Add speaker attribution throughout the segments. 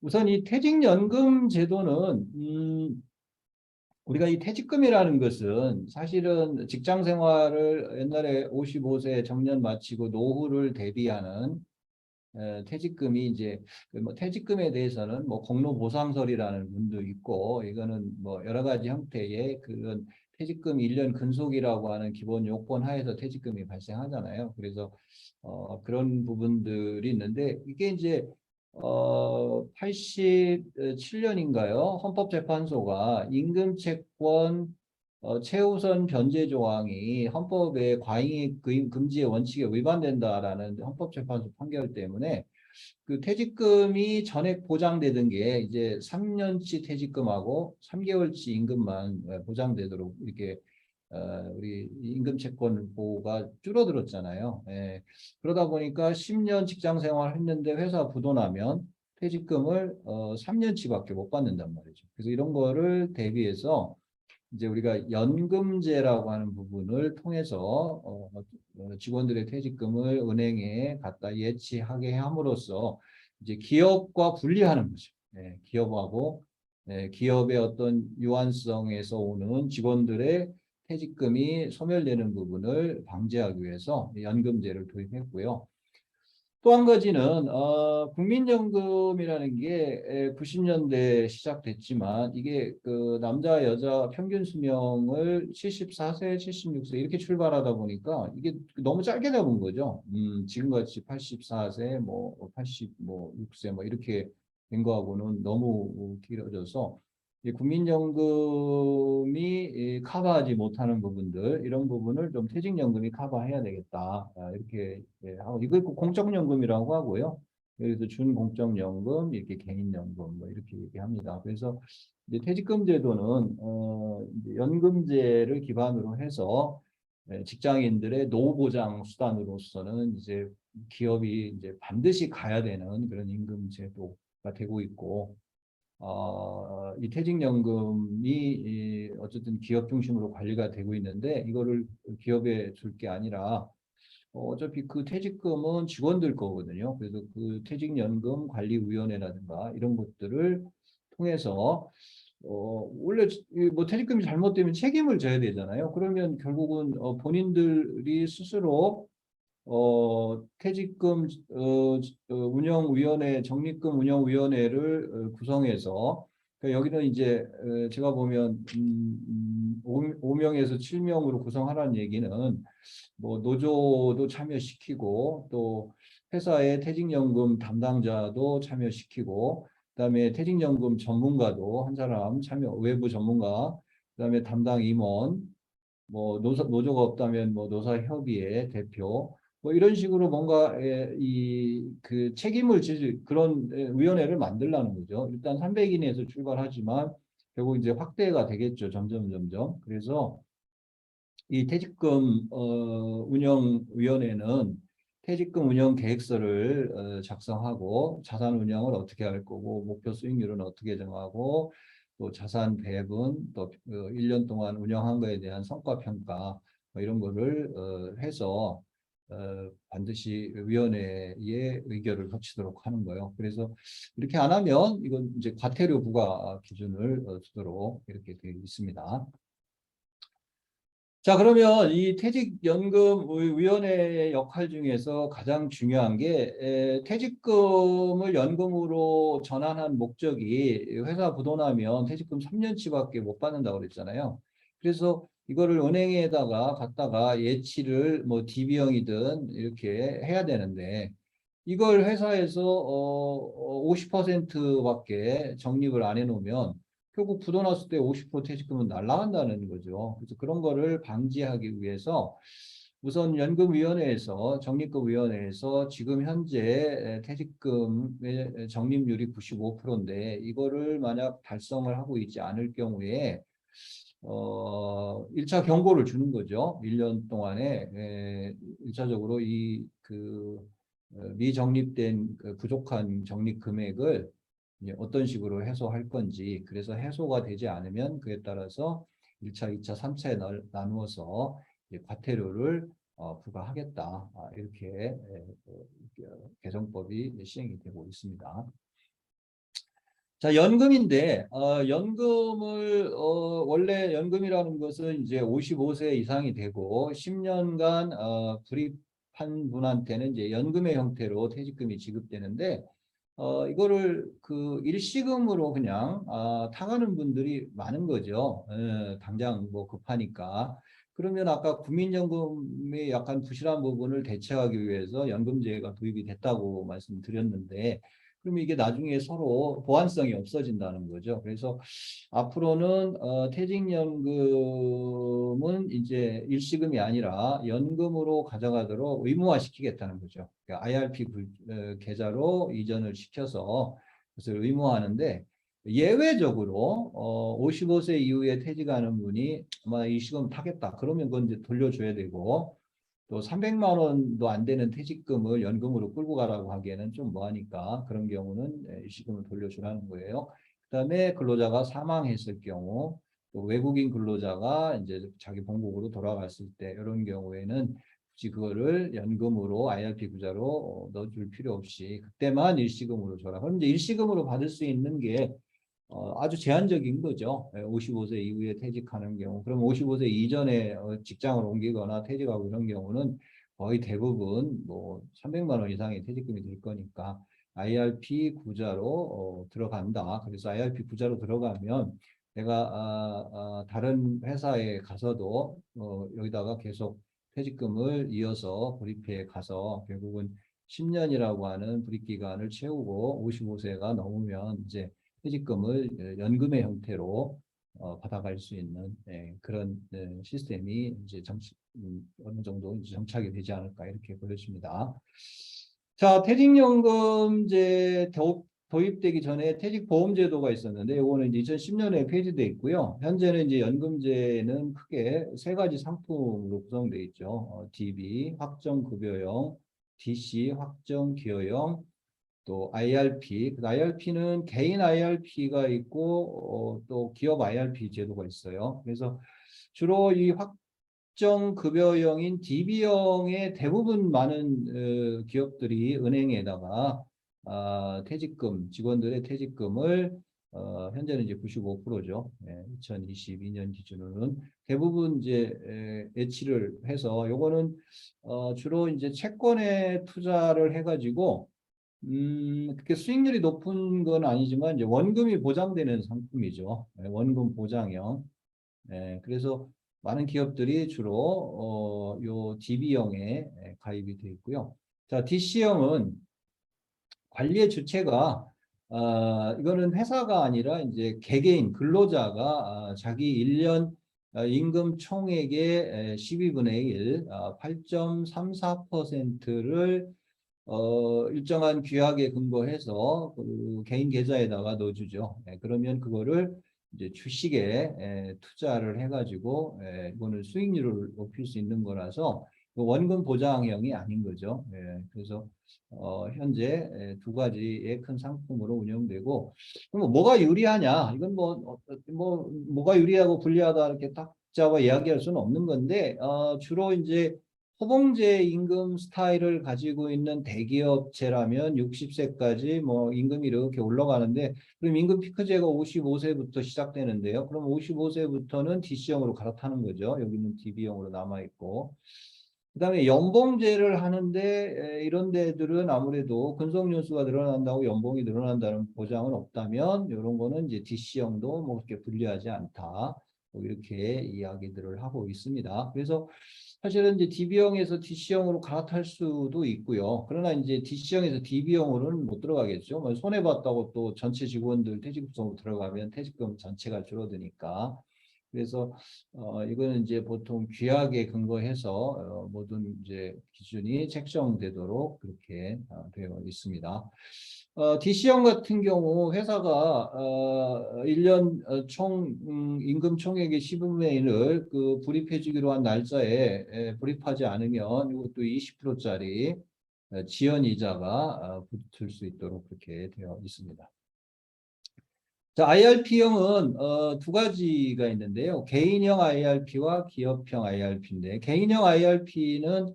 Speaker 1: 우선 이 퇴직연금 제도는 음, 우리가 이 퇴직금이라는 것은 사실은 직장 생활을 옛날에 55세 정년 마치고 노후를 대비하는 에, 퇴직금이 이제 그뭐 퇴직금에 대해서는 뭐 공로보상설이라는 분도 있고 이거는 뭐 여러 가지 형태의 그런 퇴직금 1년 근속이라고 하는 기본 요건 하에서 퇴직금이 발생하잖아요. 그래서 어, 그런 부분들이 있는데 이게 이제 어, 87년인가요? 헌법재판소가 임금채권 어, 최우선 변제 조항이 헌법의 과잉 금- 금지의 원칙에 위반된다라는 헌법재판소 판결 때문에 그 퇴직금이 전액 보장되던 게 이제 3년치 퇴직금하고 3개월치 임금만 어, 보장되도록 이렇게 어, 우리 임금 채권 보호가 줄어들었잖아요. 예. 그러다 보니까 10년 직장 생활 했는데 회사 부도나면 퇴직금을 어, 3년치밖에 못 받는단 말이죠. 그래서 이런 거를 대비해서 이제 우리가 연금제라고 하는 부분을 통해서 어, 어, 직원들의 퇴직금을 은행에 갖다 예치하게 함으로써 이제 기업과 분리하는 거죠. 예, 기업하고 예, 기업의 어떤 유한성에서 오는 직원들의 퇴직금이 소멸되는 부분을 방지하기 위해서 연금제를 도입했고요. 또 한 가지는 어, 국민연금이라는 게 90년대 시작됐지만 이게 그 남자 여자 평균 수명을 74세, 76세 이렇게 출발하다 보니까 이게 너무 짧게 잡은 거죠. 음, 지금같이 84세, 뭐 86세 뭐 이렇게 된 거하고는 너무 길어져서 이 국민연금이 이 커버하지 못하는 부분들 이런 부분을 좀 퇴직연금이 커버해야 되겠다 아, 이렇게 예, 하고 이걸 꼭 공적연금이라고 하고요. 그래서 준공적연금 이렇게 개인연금 뭐 이렇게 얘기합니다. 그래서 이제 퇴직금 제도는 어 이제 연금제를 기반으로 해서 예, 직장인들의 노후 보장 수단으로서는 이제 기업이 이제 반드시 가야 되는 그런 임금 제도가 되고 있고 어, 이 퇴직연금이 이 어쨌든 기업 중심으로 관리가 되고 있는데 이거를 기업에 줄 게 아니라 어, 어차피 그 퇴직금은 직원들 거거든요. 그래서 그 퇴직연금 관리위원회라든가 이런 것들을 통해서 어, 원래 이뭐 퇴직금이 잘못되면 책임을 져야 되잖아요. 그러면 결국은 어, 본인들이 스스로 어, 퇴직금 어, 어, 운영위원회, 적립금 운영위원회를 어, 구성해서 그러니까 여기는 이제 어, 제가 보면 음, 음, 5명에서 7명으로 구성하라는 얘기는 뭐 노조도 참여시키고 또 회사의 퇴직연금 담당자도 참여시키고 그다음에 퇴직연금 전문가도 한 사람 참여 외부 전문가 그다음에 담당 임원 뭐 노사, 노조가 없다면 뭐 노사협의회 대표 뭐 이런 식으로 뭔가 이 그 책임을 질 그런 에, 위원회를 만들라는 거죠. 일단 300인에서 출발하지만 결국 이제 확대가 되겠죠. 점점 점점. 그래서 이 퇴직금 어, 운영위원회는 퇴직금 운영 계획서를 어, 작성하고 자산 운영을 어떻게 할 거고 목표 수익률은 어떻게 정하고 또 자산 배분 또 어, 1년 동안 운영한 거에 대한 성과 평가 뭐 이런 거를 어, 해서 어, 반드시 위원회에 의결을 거치도록 하는 거예요. 그래서 이렇게 안 하면 이건 이제 과태료 부과 기준을 어, 두도록 이렇게 되어 있습니다. 자, 그러면 이 퇴직연금위원회의 역할 중에서 가장 중요한 게 에, 퇴직금을 연금으로 전환한 목적이 회사 부도나면 퇴직금 3년치밖에 못 받는다고 그랬잖아요. 그래서 이거를 은행에다가 갖다가 예치를 뭐 DB형이든 이렇게 해야 되는데 이걸 회사에서 어, 50%밖에 적립을 안 해놓으면 결국 부도 났을 때 50% 퇴직금은 날라간다는 거죠. 그래서 그런 거를 방지하기 위해서 우선 연금위원회에서 적립금위원회에서 지금 현재 퇴직금의 적립률이 95%인데 이거를 만약 달성을 하고 있지 않을 경우에 어, 1차 경고를 주는 거죠. 1년 동안에 에, 1차적으로 이그 어, 미적립된 그 부족한 적립 금액을 어떤 식으로 해소할 건지 그래서 해소가 되지 않으면 그에 따라서 1차, 2차, 3차에 나누어서 이제 과태료를 어, 부과하겠다 아, 이렇게 에, 어, 개정법이 시행이 되고 있습니다. 자, 연금인데, 어, 연금을, 어, 원래 연금이라는 것은 이제 55세 이상이 되고, 10년간, 어, 불입한 분한테는 이제 연금의 형태로 퇴직금이 지급되는데, 어, 이거를 그 일시금으로 그냥, 아, 타가는 분들이 많은 거죠. 에, 당장 뭐 급하니까. 그러면 아까 국민연금의 약간 부실한 부분을 대체하기 위해서 연금제가 도입이 됐다고 말씀드렸는데, 그러면 이게 나중에 서로 보완성이 없어진다는 거죠. 그래서 앞으로는 어, 퇴직연금은 이제 일시금이 아니라 연금으로 가져가도록 의무화시키겠다는 거죠. 그러니까 IRP 구, 어, 계좌로 이전을 시켜서 그것을 의무화하는데 예외적으로 어, 55세 이후에 퇴직하는 분이 아마 이 시금 타겠다. 그러면 그건 이제 돌려줘야 되고 또 300만 원도 안 되는 퇴직금을 연금으로 끌고 가라고 하기에는 좀 뭐하니까 그런 경우는 예, 일시금을 돌려주라는 거예요. 그다음에 근로자가 사망했을 경우 또 외국인 근로자가 이제 자기 본국으로 돌아갔을 때 이런 경우에는 굳이 그거를 연금으로 IRP 구자로 어, 넣어줄 필요 없이 그때만 일시금으로 줘라. 이제 일시금으로 받을 수 있는 게 어, 아주 제한적인 거죠. 55세 예, 이후에 퇴직하는 경우. 그럼 55세 이전에 어, 직장을 옮기거나 퇴직하고 이런 경우는 거의 대부분 뭐 300만 원 이상의 퇴직금이 될 거니까 IRP 구자로 어, 들어간다. 그래서 IRP 구자로 들어가면 내가 아, 아, 다른 회사에 가서도 어, 여기다가 계속 퇴직금을 이어서 불입해 가서 결국은 10년이라고 하는 불입 기간을 채우고 55세가 넘으면 이제 퇴직금을 어, 연금의 형태로 어, 받아갈 수 있는 예, 그런 예, 시스템이 이제 정, 음, 어느 정도 이제 정착이 되지 않을까 이렇게 보여집니다. 자, 퇴직연금제 도, 도입되기 전에 퇴직보험제도가 있었는데 이거는 이제 2010년에 폐지돼 있고요. 현재는 이제 연금제는 크게 세 가지 상품으로 구성되어 있죠. 어, DB, 확정급여형, DC, 확정기여형, 또 IRP, 그 IRP는 개인 IRP가 있고 어, 또 기업 IRP 제도가 있어요. 그래서 주로 이 확정급여형인 DB형의 대부분 많은 어, 기업들이 은행에다가 어, 퇴직금, 직원들의 퇴직금을 어, 현재는 이제 95%죠. 예, 2022년 기준으로는 대부분 이제 에, 예치를 해서 요거는 어, 주로 이제 채권에 투자를 해가지고 음, 그렇게 수익률이 높은 건 아니지만 이제 원금이 보장되는 상품이죠. 네, 원금 보장형. 네, 그래서 많은 기업들이 주로 어, 요 DB형에 가입이 되어 있고요. 자, DC형은 관리의 주체가 어, 이거는 회사가 아니라 이제 개개인 근로자가 어, 자기 1년 어, 임금 총액의 12분의 1, 어, 8.34%를 어, 일정한 규약에 근거해서 그 개인 계좌에다가 넣어주죠. 예, 그러면 그거를 이제 주식에 에, 투자를 해가지고 에, 이거는 수익률을 높일 수 있는 거라서 그 원금 보장형이 아닌 거죠. 예, 그래서 어, 현재 에, 두 가지의 큰 상품으로 운영되고 그럼 뭐가 유리하냐? 이건 뭐, 어, 뭐 뭐가 유리하고 불리하다 이렇게 딱 잡아 이야기할 수는 없는 건데 어, 주로 이제 호봉제 임금 스타일을 가지고 있는 대기업체라면 60세까지 뭐 임금이 이렇게 올라가는데 그럼 임금 피크제가 55세부터 시작되는데요. 그럼 55세부터는 DC형으로 갈아타는 거죠. 여기는 DB형으로 남아 있고. 그다음에 연봉제를 하는데 이런 데들은 아무래도 근속연수가 늘어난다고 연봉이 늘어난다는 보장은 없다면 이런 거는 이제 DC형도 뭐 그렇게 불리하지 않다. 뭐 이렇게 이야기들을 하고 있습니다. 그래서 사실은 이제 DB형에서 DC형으로 갈아탈 수도 있고요. 그러나 이제 DC형에서 DB형으로는 못 들어가겠죠. 뭐 손해봤다고 또 전체 직원들 퇴직금으로 들어가면 퇴직금 전체가 줄어드니까. 그래서 어 이거는 이제 보통 규약에 근거해서 어, 모든 이제 기준이 책정되도록 그렇게 어, 되어 있습니다. 어, DC형 같은 경우 회사가 어, 1년 어, 총 음, 임금 총액의 10분의 1을 그 불입해 주기로 한 날짜에 에, 불입하지 않으면 이것도 20%짜리 어, 지연 이자가 어, 붙을 수 있도록 그렇게 되어 있습니다. 자, IRP형은 어, 두 가지가 있는데요. 개인형 IRP와 기업형 IRP인데 개인형 IRP는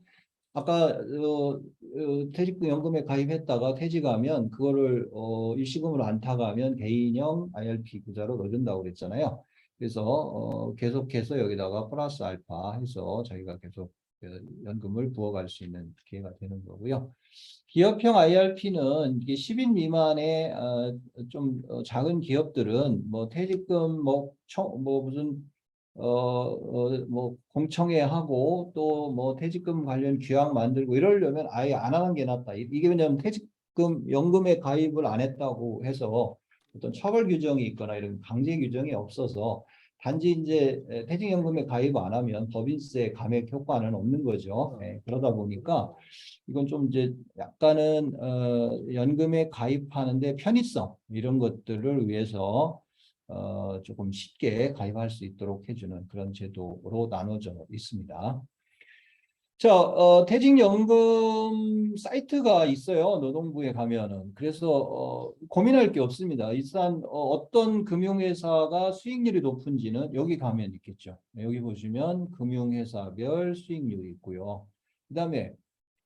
Speaker 1: 아까 어, 어, 퇴직금 연금에 가입했다가 퇴직하면 그거를 어, 일시금으로 안 타가면 개인형 IRP 구자로 넣어준다고 그랬잖아요. 그래서 어, 계속해서 여기다가 플러스 알파 해서 저희가 계속 그 연금을 부어갈 수 있는 기회가 되는 거고요. 기업형 IRP는 이게 10인 미만의 어, 좀 어, 작은 기업들은 뭐 퇴직금 뭐, 청, 뭐 무슨 어, 어, 뭐 공청회 하고 또 뭐 퇴직금 관련 규약 만들고 이러려면 아예 안 하는 게 낫다. 이- 이게 왜냐하면 퇴직금 연금에 가입을 안 했다고 해서 어떤 처벌 규정이 있거나 이런 강제 규정이 없어서 단지 이제 에, 퇴직연금에 가입 안 하면 법인세 감액 효과는 없는 거죠. 예, 그러다 보니까 이건 좀 이제 약간은 어, 연금에 가입하는데 편의성 이런 것들을 위해서 어, 조금 쉽게 가입할 수 있도록 해주는 그런 제도로 나눠져 있습니다. 자, 어, 퇴직연금 사이트가 있어요. 노동부에 가면은. 그래서 어, 고민할 게 없습니다. 일단 어, 떤 금융회사가 수익률이 높은지는 여기 가면 있겠죠. 여기 보시면 금융회사별 수익률이 있고요. 그 다음에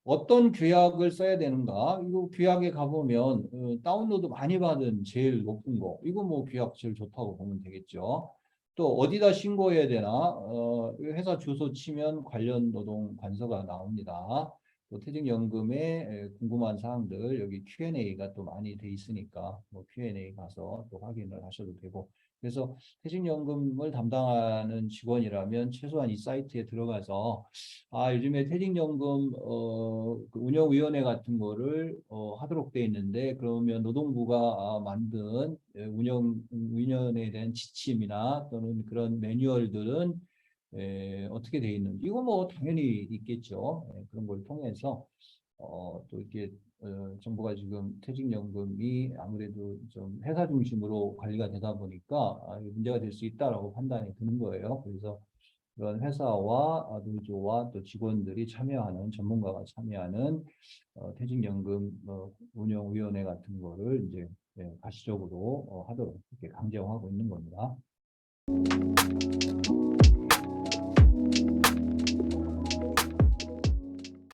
Speaker 1: 어떤 규약을 써야 되는가? 이거 규약에 가보면 어, 다운로드 많이 받은 제일 높은 거. 이거 뭐 규약 제일 좋다고 보면 되겠죠. 또 어디다 신고해야 되나? 어, 회사 주소 치면 관련 노동 관서가 나옵니다. 또 퇴직연금에 에, 궁금한 사항들 여기 Q&A가 또 많이 돼 있으니까 뭐 Q&A 가서 또 확인을 하셔도 되고 그래서 퇴직연금을 담당하는 직원이라면 최소한 이 사이트에 들어가서 아 요즘에 퇴직연금 어, 그 운영위원회 같은 거를 어, 하도록 돼 있는데 그러면 노동부가 아, 만든 예, 운영 위원회에 대한 지침이나 또는 그런 매뉴얼들은 에, 어떻게 돼 있는지 이거 뭐 당연히 있겠죠. 예, 그런 걸 통해서 어, 또 이렇게 어, 정부가 지금 퇴직연금이 아무래도 좀 회사 중심으로 관리가 되다 보니까 아, 문제가 될 수 있다라고 판단이 드는 거예요. 그래서 그런 회사와 어, 노조와 또 직원들이 참여하는 전문가가 참여하는 어, 퇴직연금 어, 운영위원회 같은 거를 이제 예, 가시적으로 어, 하도록 이렇게 강제화하고 있는 겁니다.